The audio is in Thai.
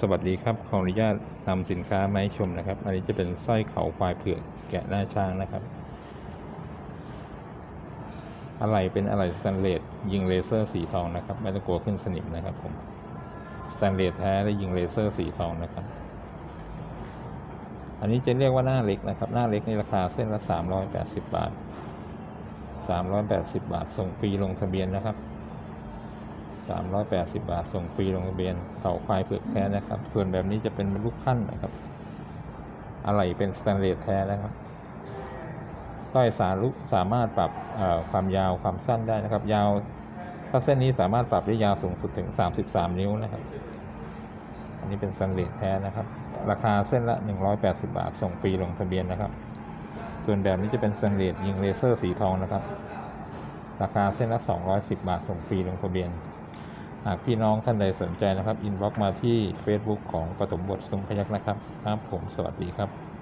สวัสดีครับ ขออนุญาตนำสินค้ามาให้ชมนะครับ อันนี้จะเป็นสร้อยเขาควายเผือกแกะหน้าช้างนะครับ อะไรเป็นอะไรสแตนเลสยิงเลเซอร์สีทองนะครับ ไม่ต้องกลัวขึ้นสนิมนะครับผม สแตนเลสแท้และยิงเลเซอร์สีทองนะครับ อันนี้จะเรียกว่าหน้าเล็กนะครับ หน้าเล็กในราคาเส้นละ 380 บาท 380 บาท ส่งฟรีลงทะเบียนนะครับ 380 บาท ส่งฟรีลงทะเบียนเขาควายเผือกแท้นะครับ ส่วนแบบนี้จะเป็นลูกขั้นนะครับ อะไรเป็นสแตนเลสแท้นะครับสร้อยสารุสามารถปรับความยาวความสั้นได้นะครับ ยาวถ้าเส้นนี้สามารถปรับได้ยาวสูงสุดถึง 33 นิ้วนะครับ อันนี้เป็นสแตนเลสแท้นะครับ ราคาเส้นละ 180 บาท ส่งฟรีลงทะเบียนนะครับ ส่วนแบบนี้จะเป็นสแตนเลสยิงเลเซอร์สีทองนะครับ ราคาเส้นละ 210 บาท ส่งฟรีลงทะเบียน หากพี่น้องท่านใดสนใจนะครับ อินบ็อกมาที่ Facebook ของปฐมบทสมพยักนะครับ ครับผมสวัสดีครับ